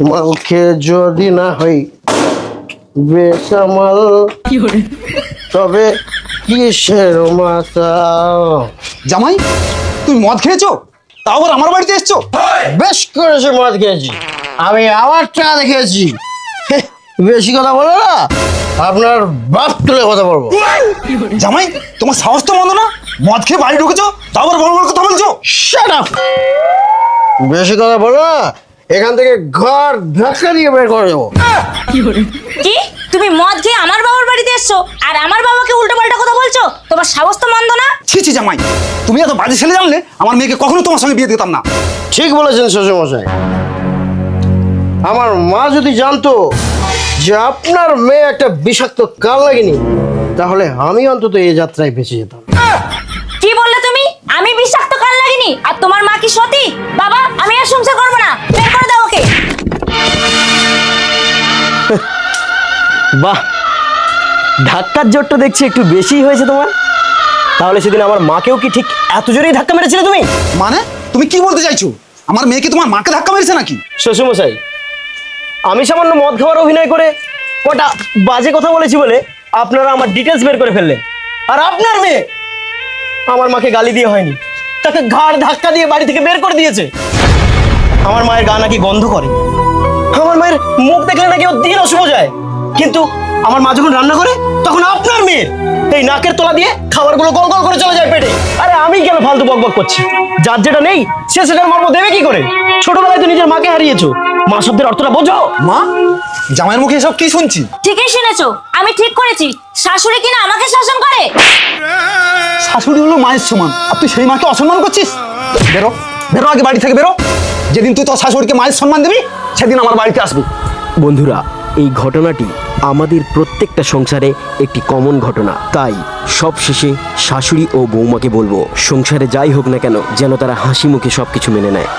মাল খেয়ে যদি না হই বেসামাল তবে কিসের মাথা? জামাই তুমি মদ খেয়েছো? তাও আবার আমার বাড়িতে এসছো? বেশ করেছে মদ খেয়েছি। আমি আমার চা দেখেছি বেশি কথা বলো না। আপনার বাপ তুলে কথা বলব। জামাই তোমার সাহস তো মন্দ না? মদ খেয়ে বাড়ি ঢুকেছো? তাও আবার বড় বড় কথা বলছো! বেশি কথা বলো না। এখান থেকে ঘর ধাক্কা দিয়ে বের করে দেবো। কি? তুমি মদ খেয়ে আমার বাবার বাড়িতে এসছো? আর আমার বাবাকে উল্টো পাল্টা কথা বলছো? তোমার সাহস তো মন্দ না। ছি ছি জামাই। তুমি এত বাজে ছেলে জানলে আমার মেয়েকে কখনো তোমার সঙ্গে বিয়ে দিতাম না। ঠিক বলেছেন শ্বশুরমশাই। আমার মা যদি জানতো যে আপনার মেয়ে একটা বিষাক্ত কাল লাগেনি তাহলে আমি অন্তত এই যাত্রায় বেঁচে যেতাম। বাহ ধাক্কার জোরটা দেখছি একটু বেশিই হয়েছে তোমার। তাহলে সেদিন আমার মাকেও কি ঠিক এত জোরেই ধাক্কা মেরেছিলে তুমি? মানে? তুমি কি বলতে চাইছো? আমার মেয়েকে তোমার মাকে ধাক্কা মেরেছে নাকি? শ্বশুরমশাই আমি সামান্য মদ খাওয়ার অভিনয় করে কটা বাজে কথা বলেছি বলে আপনারা আমার ডিটেলস বের করে ফেললেন। আর আপনার মেয়ে আমার মাকে গালি দিয়ে হয়নি। তাকে ঘাড় ধাক্কা দিয়ে বাড়ি থেকে বের করে দিয়েছে। আমার মায়ের গা নাকি গন্ধ করে। আমার মায়ের মুখ দেখলে নাকি ওর দিন অশুভ যায়। কিন্তু আমার মা যখন রান্না করে তখন আপনার মেয়ের এই নাকের তলা দিয়ে খাবারগুলো গল গল করে চলে যায় পেটে। আরে আমি কেন ফালতু বক বক করছি? যার যেটা নেই সে সেটার মর্ম দেবে কি করে? ছোটবেলায় তো নিজের মাকে হারিয়েছো। মা শব্দের অর্থটা বোঝো। মা জামাইয়ের মুখে এসব কি শুনছি? ঠিকই শুনেছো। আমি ঠিক করেছি। শাশুড়ি কিনা আমাকে শাসন করে? শাশুড়ি হলো মায়ের সমান। আর তুই সেই মাকে অসম্মান করছিস? বেরো। বেরো আগে বাড়ি থেকে বেরো। যেদিন তুই তোর শাশুড়িকে মায়ের সম্মান দিবি সেদিন আমার বাড়িতে আসবি। বন্ধুরা, এই ঘটনাটি আমাদের প্রত্যেকটা সংসারে একটি কমন ঘটনা। তাই সব শেষে শাশুড়ি ও বৌমাকে বলব, সংসারে যাই হোক না কেন, যেন তারা হাসি মুখে সব কিছু মেনে নেয়।